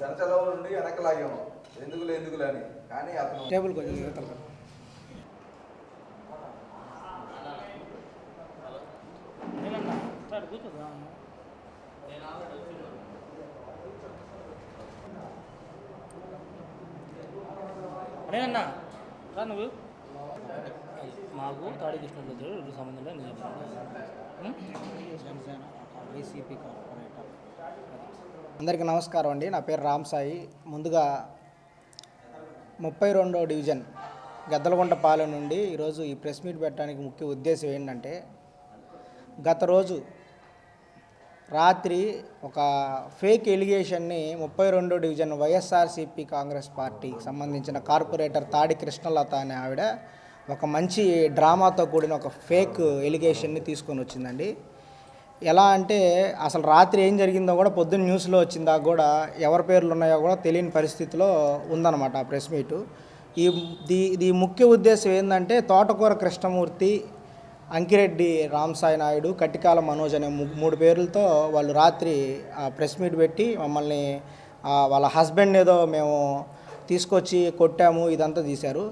చర్చలో నుండి వెనకలాగాము ఎందుకులే ఎందుకులే అని కానీ అతను టేబుల్ కొంచెం యువతల అదేనన్నా రా నువ్వు. మాకు తాడి కృష్ణుడు రెండు సంబంధం లేదు నేను వైసీపీ కార్పొరేటర్. అందరికీ నమస్కారం అండి. నా పేరు రామ్ సాయి. ముందుగా ముప్పై రెండో డివిజన్ గద్దలగుంట పాలెం నుండి ఈరోజు ఈ ప్రెస్ మీట్ పెట్టడానికి ముఖ్య ఉద్దేశం ఏంటంటే గత రోజు రాత్రి ఒక ఫేక్ ఎలిగేషన్ని ముప్పై రెండో డివిజన్ వైఎస్ఆర్సీపీ కాంగ్రెస్ పార్టీకి సంబంధించిన కార్పొరేటర్ తాడి కృష్ణలత అనే ఆవిడ ఒక మంచి డ్రామాతో కూడిన ఒక ఫేక్ ఎలిగేషన్ని తీసుకొని వచ్చిందండి. ఎలా అంటే అసలు రాత్రి ఏం జరిగిందో కూడా పొద్దున్న న్యూస్లో వచ్చిందా కూడా ఎవరి పేర్లు ఉన్నాయో కూడా తెలియని పరిస్థితిలో ఉందన్నమాట ఆ ప్రెస్ మీటు. ఈ దీ ఇది ముఖ్య ఉద్దేశం ఏంటంటే తోటకూర కృష్ణమూర్తి అంకిరెడ్డి రామ్సాయి నాయుడు కట్టికాల మనోజ్ అనే మూడు పేర్లతో వాళ్ళు రాత్రి ఆ ప్రెస్ మీట్ పెట్టి మమ్మల్ని వాళ్ళ హస్బెండ్ ఏదో మేము తీసుకొచ్చి కొట్టాము ఇదంతా తీశారు.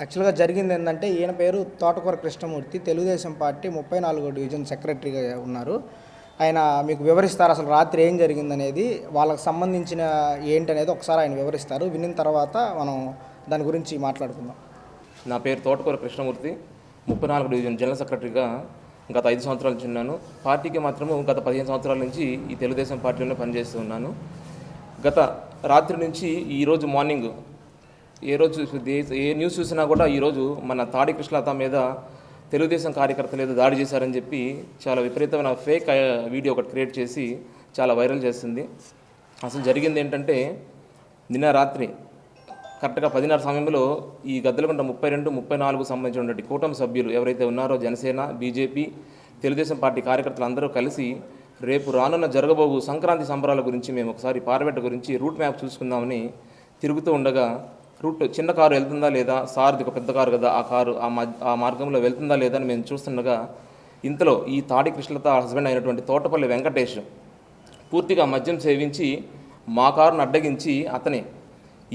యాక్చువల్గా జరిగింది ఏంటంటే ఈయన పేరు తోటకూర కృష్ణమూర్తి తెలుగుదేశం పార్టీ ముప్పై నాలుగో డివిజన్ సెక్రటరీగా ఉన్నారు. ఆయన మీకు వివరిస్తారు అసలు రాత్రి ఏం జరిగిందనేది వాళ్ళకి సంబంధించిన ఏంటనేది ఒకసారి ఆయన వివరిస్తారు. విన్న తర్వాత మనం దాని గురించి మాట్లాడుకుందాం. నా పేరు తోటకూర కృష్ణమూర్తి. ముప్పై నాలుగు డివిజన్ జనరల్ సెక్రటరీగా గత ఐదు సంవత్సరాల నుంచి ఉన్నాను. పార్టీకి మాత్రము గత పదిహేను సంవత్సరాల నుంచి ఈ తెలుగుదేశం పార్టీలోనే పనిచేస్తూ ఉన్నాను. గత రాత్రి నుంచి ఈరోజు మార్నింగ్ ఏ రోజు చూసి- ఏ న్యూస్ చూసినా కూడా ఈరోజు మన తాడి కృష్ణలత మీద తెలుగుదేశం కార్యకర్తలు ఏదో దాడి చేశారని చెప్పి చాలా విపరీతమైన ఫేక్ వీడియో ఒకటి క్రియేట్ చేసి చాలా వైరల్ చేస్తుంది అసలు జరిగింది ఏంటంటే నిన్న రాత్రి కరెక్ట్గా పదిన్నర సమయంలో ఈ గద్దలకుంట ముప్పై రెండు ముప్పై నాలుగు సంబంధించినటువంటి కూటమి సభ్యులు ఎవరైతే ఉన్నారో జనసేన బీజేపీ తెలుగుదేశం పార్టీ కార్యకర్తలు అందరూ కలిసి రేపు రానున్న జరగబోగు సంక్రాంతి సంబరాల గురించి మేము ఒకసారి పారబెట్ట గురించి రూట్ మ్యాప్ చూసుకుందామని తిరుగుతూ ఉండగా రూట్ చిన్న కారు వెళ్తుందా లేదా? సార్ది ఒక పెద్ద కారు కదా ఆ కారు ఆ మధ్య ఆ మార్గంలో వెళ్తుందా లేదా అని మేము చూస్తుండగా ఇంతలో ఈ తాడి కృష్ణలత హస్బెండ్ అయినటువంటి తోటపల్లి వెంకటేష్ పూర్తిగా మద్యం సేవించి మా కారును అడ్డగించి అతనే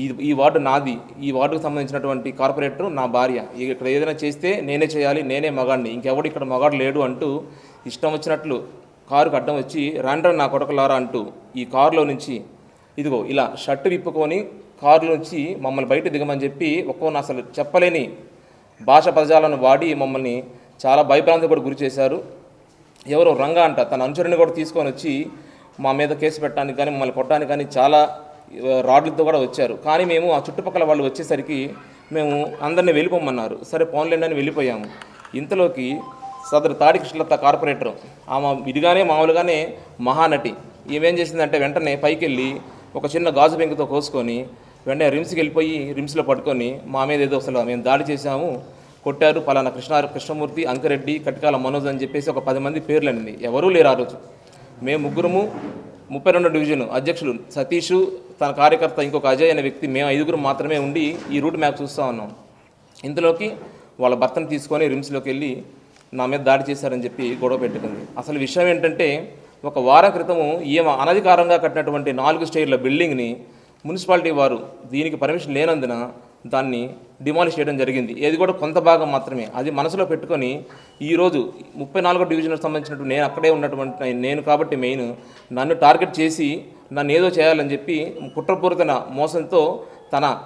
ఈ ఈ వార్డు నాది. ఈ వార్డుకు సంబంధించినటువంటి కార్పొరేటర్ నా భార్య. ఇక్కడ ఏదైనా చేస్తే నేనే చేయాలి నేనే మగాడిని. ఇంకెవడు ఇక్కడ మగాడు లేడు అంటూ ఇష్టం వచ్చినట్లు కారుకు అడ్డం వచ్చి రాండ్రా నా కొడకలారా అంటూ ఈ కారులో నుంచి ఇదిగో ఇలా షర్టు విప్పుకొని కారులో నుంచి మమ్మల్ని బయట దిగమని చెప్పి ఒక్కొన్న అసలు చెప్పలేని భాష పదజాలను వాడి మమ్మల్ని చాలా భయభ్రాంతి కూడా గురి చేశారు. ఎవరో రంగా అంట తన అనుచరుని కూడా తీసుకొని వచ్చి మా మీద కేసు పెట్టడానికి కానీ మమ్మల్ని కొట్టడానికి కానీ చాలా రాడ్లతో కూడా వచ్చారు. కానీ మేము ఆ చుట్టుపక్కల వాళ్ళు వచ్చేసరికి మేము అందరినీ వెళ్ళిపోమన్నారు. సరే పోన్లేండి అని వెళ్ళిపోయాము. ఇంతలోకి సదరు తాడి కృష్ణలత కార్పొరేటర్ ఆమె విడిగానే మామూలుగానే మహానటి. ఏమేం చేసిందంటే వెంటనే పైకి వెళ్ళి ఒక చిన్న గాజు బెంకుతో కోసుకొని వెంటనే రిమ్స్కి వెళ్ళిపోయి రిమ్స్లో పట్టుకొని మా మీద ఏదో అసలు మేము దాడి చేశాము. కొట్టారు పలానా కృష్ణ కృష్ణమూర్తి అంకరెడ్డి కట్కాల మనోజ్ అని చెప్పేసి ఒక పది మంది పేర్లు అనింది. ఎవరూ లేరు ఆ రోజు. మేము ముగ్గురము ముప్పై రెండు డివిజన్ అధ్యక్షులు సతీష్ తన కార్యకర్త ఇంకొక అజయ్ అనే వ్యక్తి మేము ఐదుగురు మాత్రమే ఉండి ఈ రూట్ మ్యాప్ చూస్తూ ఉన్నాం. ఇంతలోకి వాళ్ళ భర్తను తీసుకొని రిమ్స్లోకి వెళ్ళి నా మీద దాడి చేశారని చెప్పి గొడవ పెట్టుకుంది. అసలు విషయం ఏంటంటే ఒక వారం క్రితము ఈమె అనధికారంగా కట్టినటువంటి నాలుగు స్టేర్ల బిల్డింగ్ని మున్సిపాలిటీ వారు దీనికి పర్మిషన్ లేనందున దాన్ని డిమాలిష్ చేయడం జరిగింది. ఏది కూడా కొంత భాగం మాత్రమే. అది మనసులో పెట్టుకొని ఈరోజు ముప్పై నాలుగో డివిజన్కి సంబంధించినట్టు నేను అక్కడే ఉన్నటువంటి నేను కాబట్టి మెయిన్ నన్ను టార్గెట్ చేసి నన్ను ఏదో చేయాలని చెప్పి కుట్రపూరితన మోసంతో తన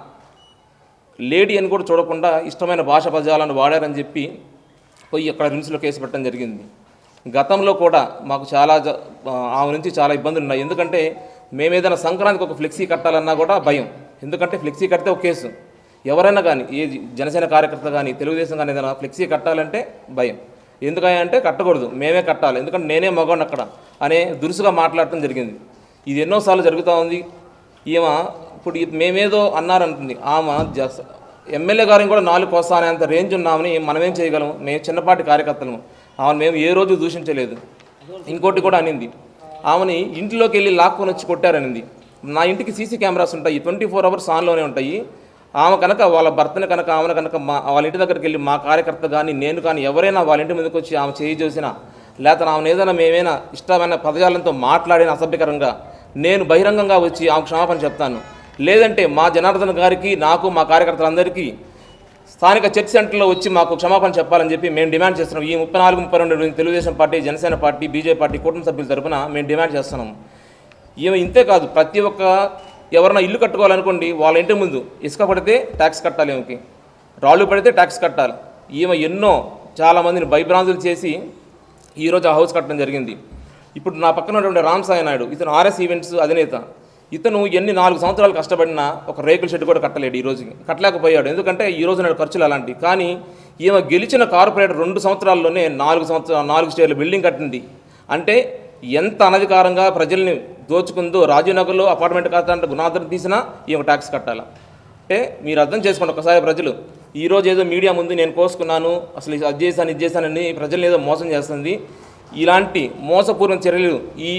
లేడీ అని కూడా చూడకుండా ఇష్టమైన భాష పదాలను వాడారని చెప్పి పోయి అక్కడ రిమ్స్లో కేసు పెట్టడం జరిగింది. గతంలో కూడా మాకు చాలా జ- ఆమె నుంచి చాలా ఇబ్బందులు ఉన్నాయి. ఎందుకంటే మేము ఏదైనా సంక్రాంతికి ఒక ఫ్లెక్సీ కట్టాలన్నా కూడా భయం. ఎందుకంటే ఫ్లెక్సీ కడితే ఒక కేసు. ఎవరైనా కానీ ఏ జనసేన కార్యకర్త కానీ తెలుగుదేశం కానీ ఏదైనా ఫ్లెక్సీ కట్టాలంటే భయం. ఎందుకంటే అంటే కట్టకూడదు. మేమే కట్టాలి. ఎందుకంటే నేనే మగవాడిని అక్కడ అనే దురుసుగా మాట్లాడటం జరిగింది. ఇది ఎన్నోసార్లు జరుగుతూ ఉంది. ఈమె ఇప్పుడు మేమేదో అన్నారంటుంది ఆమె జస్ ఎమ్మెల్యే గారిని కూడా నాలుగు కోస్తానేంత రేంజ్ ఉన్నామని మనమేం చేయగలము? మేము చిన్నపాటి కార్యకర్తలము. ఆమెను మేము ఏ రోజు దూషించలేదు. ఇంకోటి కూడా అనింది. ఆమెని ఇంట్లోకి వెళ్ళి లాక్కొని వచ్చి కొట్టారనింది. నా ఇంటికి సీసీ కెమెరాస్ ఉంటాయి. ట్వంటీ ఫోర్ అవర్స్ ఆన్లోనే ఉంటాయి. ఆమె కనుక వాళ్ళ భర్తని కనుక ఆమెను కనుక మా వాళ్ళ ఇంటి దగ్గరికి వెళ్ళి మా కార్యకర్త కానీ నేను కానీ ఎవరైనా వాళ్ళ ఇంటి మీదకి వచ్చి ఆమె చేయి చూసినా లేకపోతే ఆమెను ఏదైనా మేమైనా ఇష్టమైన పదజాలంతో మాట్లాడిన అసభ్యకరంగా నేను బహిరంగంగా వచ్చి ఆమె క్షమాపణ చెప్తాను. లేదంటే మా జనార్దన్ గారికి నాకు మా కార్యకర్తలందరికీ స్థానిక చర్చ్ సెంటర్లో వచ్చి మాకు క్షమాపణ చెప్పాలని చెప్పి మేము డిమాండ్ చేస్తున్నాం. ఈ ముప్పై నాలుగు ముప్పై రెండు Telugu Desam party Janasena party BJP party కుటుంబ సభ్యుల తరపున మేము డిమాండ్ చేస్తున్నాం. ఇవి ఇంతే కాదు ప్రతి ఒక్క ఎవరైనా ఇల్లు కట్టుకోవాలనుకోండి వాళ్ళ ఇంటి ముందు ఇసుక పడితే ట్యాక్స్ కట్టాలి ఈమెకి. రాళ్ళు పడితే ట్యాక్స్ కట్టాలి. ఈమె ఎన్నో చాలామందిని భయభ్రాంతులు చేసి ఈరోజు ఆ హౌస్ కట్టడం జరిగింది. ఇప్పుడు నా పక్కన ఉన్నటువంటి రామ్ సాయి నాయుడు ఇతను ఆర్ఎస్ ఈవెంట్స్ అధినేత. ఇతను ఎన్ని నాలుగు సంవత్సరాలు కష్టపడినా ఒక రేకుల షెడ్ కూడా కట్టలేడు ఈ రోజుకి. కట్టలేకపోయాడు. ఎందుకంటే ఈ రోజు నాడు ఖర్చులు అలాంటి కానీ ఈమె గెలిచిన కార్పొరేటర్ రెండు సంవత్సరాల్లోనే నాలుగు సంవత్సరాలు నాలుగు స్టేర్ల బిల్డింగ్ కట్టింది. అంటే ఎంత అనధికారంగా ప్రజల్ని దోచుకుందో రాజీవ్నగర్లో అపార్ట్మెంట్ కట్టాలంటే గుణాదం తీసినా ఈమె ట్యాక్స్ కట్టాలా? అంటే మీరు అర్థం చేసుకోండి ఒకసారి ప్రజలు. ఈరోజు ఏదో మీడియా ముందు నేను కోసుకున్నాను అసలు అది చేశాను ఇది చేశానని ప్రజల్ని ఏదో మోసం చేస్తుంది. ఇలాంటి మోసపూర్వ చర్యలు ఈ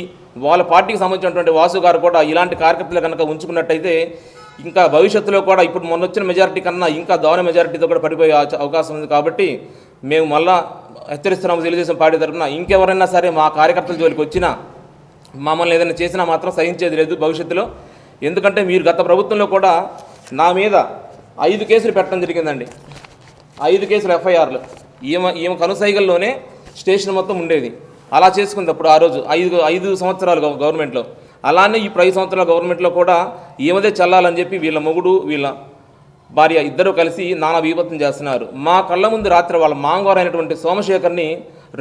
వాళ్ళ పార్టీకి సంబంధించినటువంటి వాసు గారు కూడా ఇలాంటి కార్యకర్తలు కనుక ఉంచుకున్నట్టయితే ఇంకా భవిష్యత్తులో కూడా ఇప్పుడు మొన్న వచ్చిన మెజారిటీ కన్నా ఇంకా దారుణ మెజారిటీతో కూడా పడిపోయే అవకాశం ఉంది కాబట్టి మేము మళ్ళా హెచ్చరిస్తున్నాము తెలుగుదేశం పార్టీ తరఫున ఇంకెవరైనా సరే మా కార్యకర్తల జోలికి వచ్చినా మమ్మల్ని ఏదైనా చేసినా మాత్రం సహించేది లేదు భవిష్యత్తులో. ఎందుకంటే మీరు గత ప్రభుత్వంలో కూడా నా మీద ఐదు కేసులు పెట్టడం జరిగిందండి. ఐదు కేసులు ఎఫ్ఐఆర్లు. ఈమె ఈమె కనుసైగల్లోనే స్టేషన్ మొత్తం ఉండేది. అలా చేసుకున్నప్పుడు ఆ రోజు ఐదు ఐదు సంవత్సరాలు గవర్నమెంట్లో. అలానే ఇప్పుడు ఐదు సంవత్సరాల గవర్నమెంట్లో కూడా ఈమెదే చల్లాలని చెప్పి వీళ్ళ మొగుడు వీళ్ళ భార్య ఇద్దరు కలిసి నానా విపత్తం చేస్తున్నారు. మా కళ్ళ ముందు రాత్రి వాళ్ళ మాంగారు అయినటువంటి సోమశేఖర్ని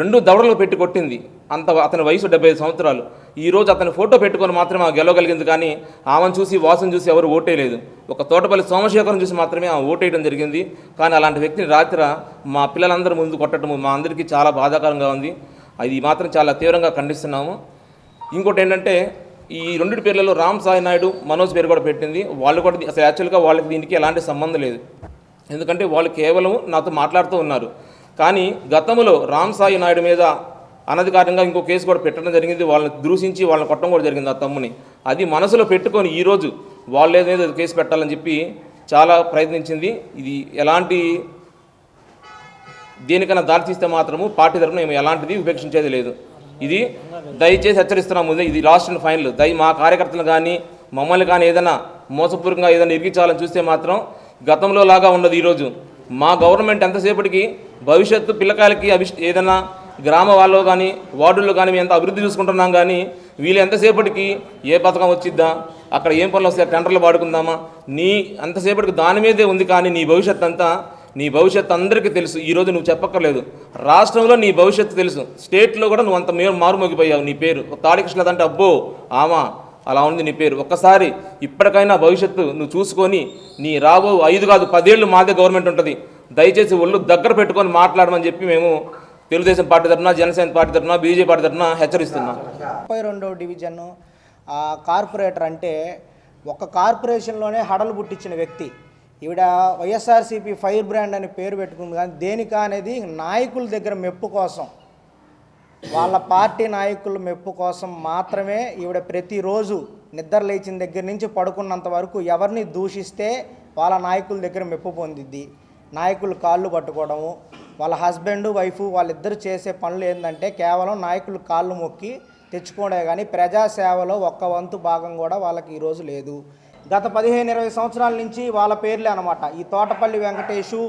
రెండు దవడలు పెట్టి కొట్టింది. అంత అతని వయసు డెబ్బై ఐదు సంవత్సరాలు. ఈరోజు అతని ఫోటో పెట్టుకొని మాత్రమే ఆ గెలవగలిగింది కానీ ఆమెను చూసి వాసన చూసి ఎవరు ఓటేయలేదు ఒక తోటపల్లి సోమశేఖరం చూసి మాత్రమే ఆమె ఓటేయడం జరిగింది. కానీ అలాంటి వ్యక్తిని రాత్రి మా పిల్లలందరి ముందు కొట్టడం మా అందరికీ చాలా బాధాకరంగా ఉంది. అది మాత్రం చాలా తీవ్రంగా ఖండిస్తున్నాము. ఇంకోటి ఏంటంటే ఈ రెండు పేర్లలో రామ్ సాయి నాయుడు మనోజ్ పేరు కూడా పెట్టింది. వాళ్ళు కూడా అసలు యాక్చువల్గా వాళ్ళకి దీనికి ఎలాంటి సంబంధం లేదు. ఎందుకంటే వాళ్ళు కేవలం నాతో మాట్లాడుతూ ఉన్నారు. కానీ గతంలో రామ్ సాయి నాయుడు మీద అనధికారంగా ఇంకో కేసు కూడా పెట్టడం జరిగింది. వాళ్ళని దూషించి వాళ్ళని కొట్టడం కూడా జరిగింది ఆ తమ్ముని. అది మనసులో పెట్టుకొని ఈరోజు వాళ్ళు ఏదో కేసు పెట్టాలని చెప్పి చాలా ప్రయత్నించింది. ఇది ఎలాంటి దేనికైనా దారి తీస్తే మాత్రము పార్టీ తరఫున మేము ఎలాంటిది ఉపేక్షించేది లేదు. ఇది దయచేసి హెచ్చరిస్తున్నాము ఇది లాస్ట్ అండ్ ఫైనల్ దయ మా కార్యకర్తలు కానీ మమ్మల్ని కానీ ఏదైనా మోసపూర్వకంగా ఏదైనా ఇరిగించాలని చూస్తే మాత్రం గతంలో లాగా ఉండదు ఈరోజు మా గవర్నమెంట్ ఎంతసేపటికి భవిష్యత్తు పిల్లకాయలకి అభిష్ ఏదైనా గ్రామ వాళ్ళు కానీ వార్డుల్లో కానీ మేము ఎంత అభివృద్ధి చూసుకుంటున్నాం కానీ వీళ్ళు ఎంతసేపటికి ఏ పథకం వచ్చిద్దా అక్కడ ఏం పనులు వస్తాయి టెండర్లు వాడుకుందామా నీ అంతసేపటికి దాని మీదే ఉంది కానీ నీ భవిష్యత్ అంతా నీ భవిష్యత్తు అందరికీ తెలుసు. ఈరోజు నువ్వు చెప్పక్కర్లేదు. రాష్ట్రంలో నీ భవిష్యత్తు తెలుసు. స్టేట్లో కూడా నువ్వు అంత మేలు మారుమోగిపోయావు నీ పేరు. తాడికృష్ణ అంటే అబ్బో ఆమా అలా ఉంది నీ పేరు. ఒక్కసారి ఇప్పటికైనా భవిష్యత్తు నువ్వు చూసుకొని నీ రాబో ఐదు కాదు పదేళ్ళు మాదే గవర్నమెంట్ ఉంటుంది. దయచేసి ఒళ్ళు దగ్గర పెట్టుకొని మాట్లాడమని చెప్పి మేము తెలుగుదేశం పార్టీ తరఫున జనసేన పార్టీ తరఫున బీజేపీ పార్టీ తరఫున హెచ్చరిస్తున్నాం. ముప్పై రెండో డివిజన్ ఆ కార్పొరేటర్ అంటే ఒక కార్పొరేషన్లోనే హడలు పుట్టించిన వ్యక్తి. ఈవిడ వైఎస్ఆర్సీపీ ఫైర్ బ్రాండ్ అని పేరు పెట్టుకుంది. కానీ దేనిక అనేది నాయకుల దగ్గర మెప్పు కోసం వాళ్ళ పార్టీ నాయకుల మెప్పు కోసం మాత్రమే ఈవిడ ప్రతిరోజు నిద్ర లేచిన దగ్గర నుంచి పడుకున్నంత వరకు ఎవరిని దూషిస్తే వాళ్ళ నాయకుల దగ్గర మెప్పు పొందిద్ది. నాయకులు కాళ్ళు పట్టుకోవడము వాళ్ళ హస్బెండ్ వైఫ్ వాళ్ళిద్దరు చేసే పనులు ఏంటంటే కేవలం నాయకులు కాళ్ళు మొక్కి తెచ్చుకోవడే కానీ ప్రజాసేవలో ఒక్క వంతు భాగం కూడా వాళ్ళకి ఈరోజు లేదు. గత పదిహేను ఇరవై సంవత్సరాల నుంచి వాళ్ళ పేర్లే అనమాట ఈ తోటపల్లి వెంకటేషు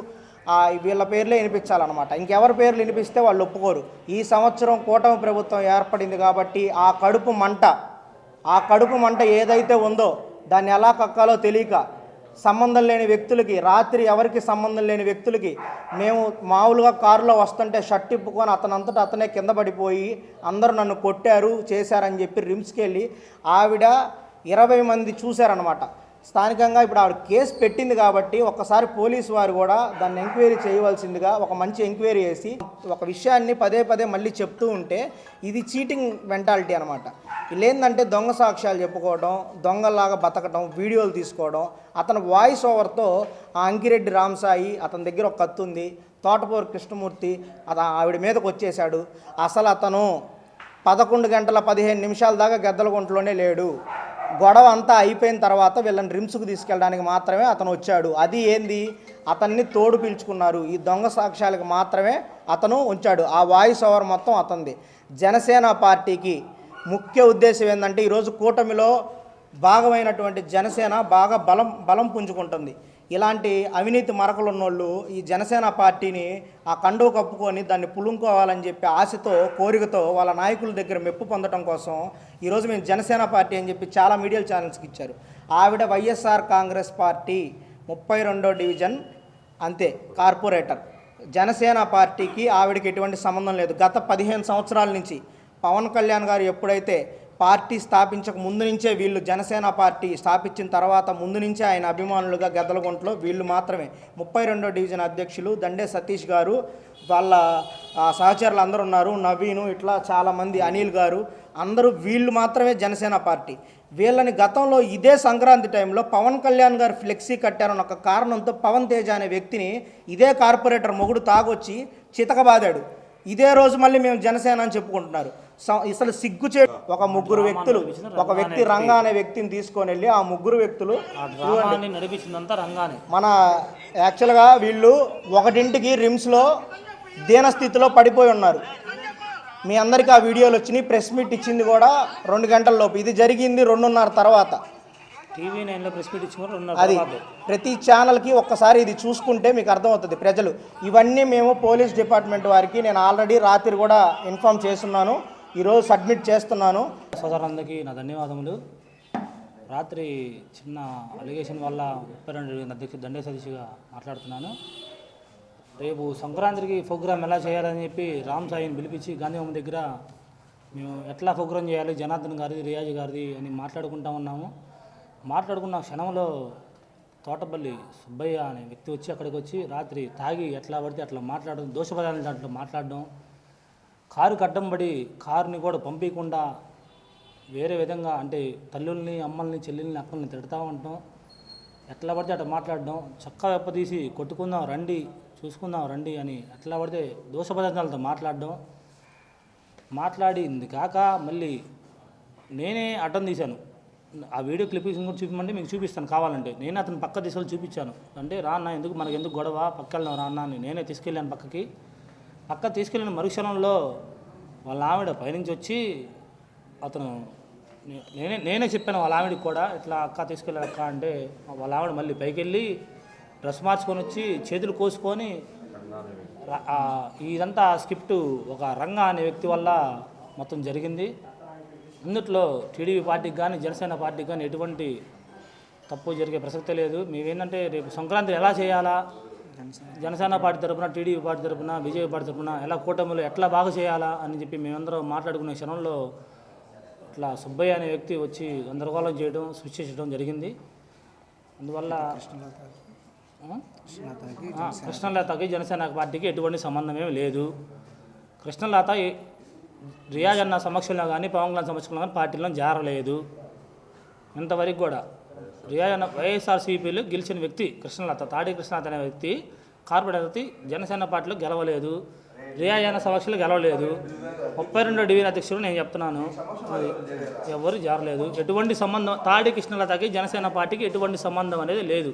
వీళ్ళ పేర్లే వినిపించాలన్నమాట. ఇంకెవరి పేర్లు వినిపిస్తే వాళ్ళు ఒప్పుకోరు. ఈ సంవత్సరం కూటమి ప్రభుత్వం ఏర్పడింది కాబట్టి ఆ కడుపు మంట ఆ కడుపు మంట ఏదైతే ఉందో దాన్ని ఎలా కక్కాలో తెలియక సంబంధం లేని వ్యక్తులకి రాత్రి ఎవరికి సంబంధం లేని వ్యక్తులకి మేము మామూలుగా కారులో వస్తుంటే షర్ట్ ఇప్పుకొని అతనంతటా అతనే కింద పడిపోయి అందరూ నన్ను కొట్టారు చేశారని చెప్పి రిమ్స్కి వెళ్ళి ఆవిడ ఇరవై మంది చూశారనమాట స్థానికంగా ఇప్పుడు ఆవిడ కేసు పెట్టింది కాబట్టి ఒక్కసారి పోలీసు వారు కూడా దాన్ని ఎంక్వైరీ చేయవలసిందిగా ఒక మంచి ఎంక్వైరీ చేసి ఒక విషయాన్ని పదే పదే మళ్ళీ చెప్తూ ఉంటే ఇది చీటింగ్ మెంటాలిటీ అనమాట వీళ్ళేందంటే దొంగ సాక్ష్యాలు చెప్పుకోవడం దొంగలాగా బతకడం వీడియోలు తీసుకోవడం అతను వాయిస్ ఓవర్తో ఆ అంకిరెడ్డి రామసాయి అతని దగ్గర ఒక కత్తి ఉంది తోటపూరి కృష్ణమూర్తి అత ఆవిడ మీదకు వచ్చేశాడు. అసలు అతను పదకొండు గంటల పదిహేను నిమిషాల దాకా గద్దలగుంటలోనే లేడు. గొడవ అంతా అయిపోయిన తర్వాత వీళ్ళని రిమ్స్కు తీసుకెళ్ళడానికి మాత్రమే అతను వచ్చాడు. అది ఏంది? అతన్ని తోడు పిలుచుకున్నారు. ఈ దొంగ సాక్ష్యాలకు మాత్రమే అతను ఉంచాడు. ఆ వాయిస్ ఓవర్ మొత్తం అతనిది. జనసేన పార్టీకి ముఖ్య ఉద్దేశం ఏంటంటే ఈరోజు కూటమిలో భాగమైనటువంటి జనసేన బాగా బలం బలం పుంజుకుంటుంది. ఇలాంటి అవినీతి మరకలు ఉన్నోళ్ళు ఈ జనసేన పార్టీని ఆ కండు కప్పుకొని దాన్ని పులుంకోవాలని చెప్పి ఆశతో కోరికతో వాళ్ళ నాయకుల దగ్గర మెప్పు పొందడం కోసం ఈరోజు మేము జనసేన పార్టీ అని చెప్పి చాలా మీడియా ఛానల్స్కి ఇచ్చారు. ఆవిడ వైఎస్ఆర్ కాంగ్రెస్ పార్టీ ముప్పై రెండో డివిజన్ అంతే కార్పొరేటర్. జనసేన పార్టీకి ఆవిడకి ఎటువంటి సంబంధం లేదు. గత పదిహేను సంవత్సరాల నుంచి పవన్ కళ్యాణ్ గారు ఎప్పుడైతే పార్టీ స్థాపించక ముందు నుంచే వీళ్ళు జనసేన పార్టీ స్థాపించిన తర్వాత ముందు నుంచే ఆయన అభిమానులుగా గద్దలగుంటలో వీళ్ళు మాత్రమే. ముప్పై రెండో డివిజన్ అధ్యక్షులు దండే సతీష్ గారు వాళ్ళ సహచరులు అందరూ ఉన్నారు నవీను ఇట్లా చాలామంది అనిల్ గారు. అందరూ వీళ్ళు మాత్రమే జనసేన పార్టీ. వీళ్ళని గతంలో ఇదే సంక్రాంతి టైంలో పవన్ కళ్యాణ్ గారు ఫ్లెక్సీ కట్టారన్న ఒక కారణంతో పవన్ తేజ అనే వ్యక్తిని ఇదే కార్పొరేటర్ మొగుడు తాగొచ్చి చితకబాదాడు. ఇదే రోజు మళ్ళీ మేము జనసేన అని చెప్పుకుంటున్నారు. స- అసలు సిగ్గుచే ఒక ముగ్గురు వ్యక్తులు ఒక వ్యక్తి రంగా అనే వ్యక్తిని తీసుకొని వెళ్ళి ఆ ముగ్గురు వ్యక్తులు నడిపించిందంతా రంగానే. మన యాక్చువల్గా వీళ్ళు ఒకటింటికి రిమ్స్లో దీనస్థితిలో పడిపోయి ఉన్నారు. మీ అందరికీ ఆ వీడియోలు వచ్చినాయి ప్రెస్ మీట్ ఇచ్చింది కూడా రెండు గంటల లోపు. ఇది జరిగింది రెండున్నర తర్వాత. టీవీ నైన్లో ప్రెస్ మీట్ అది ప్రతి ఛానల్కి ఒక్కసారి ఇది చూసుకుంటే మీకు అర్థమవుతుంది ప్రజలు. ఇవన్నీ మేము పోలీస్ డిపార్ట్మెంట్ వారికి నేను ఆల్రెడీ రాత్రి కూడా ఇన్ఫామ్ చేస్తున్నాను. ఈరోజు సబ్మిట్ చేస్తున్నాను. సోదరులందరికీ నా ధన్యవాదములు. రాత్రి చిన్న అలిగేషన్ వల్ల ముప్పై రెండు అధ్యక్షుడు దండే సతీష్గా మాట్లాడుతున్నాను. రేపు సంక్రాంతికి ప్రోగ్రామ్ ఎలా చేయాలని చెప్పి రామ్ సాయిని పిలిపించి గాంధీభవన్ దగ్గర మేము ఎట్లా ప్రోగ్రామ్ చేయాలి జనార్దన్ గారిది రియాజ్ గారిది అని మాట్లాడుకుంటా ఉన్నాము. మాట్లాడుకున్న క్షణంలో తోటపల్లి సుబ్బయ్య అనే వ్యక్తి వచ్చి అక్కడికి వచ్చి రాత్రి తాగి ఎట్లా పడితే అట్లా మాట్లాడడం దోషపదాలు దాంట్లో మాట్లాడడం కారు అడ్డం పడి కారుని కూడా పంపించకుండా వేరే విధంగా అంటే తల్లుల్ని అమ్మల్ని చెల్లెల్ని అక్కల్ని తిడతా ఉంటాం. ఎట్లా పడితే అట్లా మాట్లాడడం. చక్క వెప్పదీసి కొట్టుకుందాం రండి చూసుకుందాం రండి అని ఎట్లా పడితే దోష పదార్థాలతో మాట్లాడడం. మాట్లాడింది కాక మళ్ళీ నేనే అడ్డం తీశాను. ఆ వీడియో క్లిప్పింగ్ కూడా చూపించమంటే మీకు చూపిస్తాను కావాలంటే. నేను అతను పక్క తీసుకెళ్ళి చూపించాను. అంటే రాన్న ఎందుకు మనకి ఎందుకు గొడవ? పక్క వెళ్దాం రాన్న అని నేనే తీసుకెళ్ళాను పక్కకి. అక్క తీసుకెళ్ళిన మరుక్షణంలో వాళ్ళ ఆవిడ పైనుంచి వచ్చి అతను నేనే నేనే చెప్పాను వాళ్ళ ఆవిడకి కూడా ఇట్లా అక్క తీసుకెళ్ళాడు అక్క అంటే వాళ్ళ ఆవిడ మళ్ళీ పైకి వెళ్ళి డ్రెస్ మార్చుకొని వచ్చి చేతులు కోసుకొని ఆ, ఇదంతా స్క్రిప్ట్ ఒక రంగా అనే వ్యక్తి వల్ల మొత్తం జరిగింది. అందుట్లో టీడీపీ పార్టీకి కానీ జనసేన పార్టీకి కానీ ఎటువంటి తప్పు జరిగే ప్రసక్తి లేదు. మేమేంటంటే రేపు సంక్రాంతి ఎలా చేయాలా జనసేన. పార్టీ తరపున టీడీపీ పార్టీ తరపున బీజేపీ పార్టీ తరపున ఎలా కూటమిలో ఎట్లా బాగా చేయాలా అని చెప్పి మేమందరం మాట్లాడుకునే క్షణంలో ఇట్లా సుబ్బయ్య అనే వ్యక్తి వచ్చి గందరగోళం చేయడం సృష్టించడం జరిగింది. అందువల్ల కృష్ణలతకి జనసేన. పార్టీకి ఎటువంటి సంబంధం ఏమీ లేదు. కృష్ణలత రియాజ్ అన్న సమక్షంలో కానీ పవన్ కళ్యాణ్ సమక్షంలో కానీ పార్టీలో జారలేదు. ఇంతవరకు కూడా రియాజ్ వైఎస్ఆర్సీపీలో గెలిచిన వ్యక్తి కృష్ణలత తాడి కృష్ణనాథ్ అనే వ్యక్తి కార్పొరేటర్ జనసేన పార్టీలో గెలవలేదు. రియాయన సమక్షలో గెలవలేదు. ముప్పై రెండో డివిజన్ అధ్యక్షుడు నేను చెప్తున్నాను. అది ఎవరు జారలేదు. ఎటువంటి సంబంధం తాడి కృష్ణలతకి జనసేన పార్టీకి ఎటువంటి సంబంధం అనేది లేదు.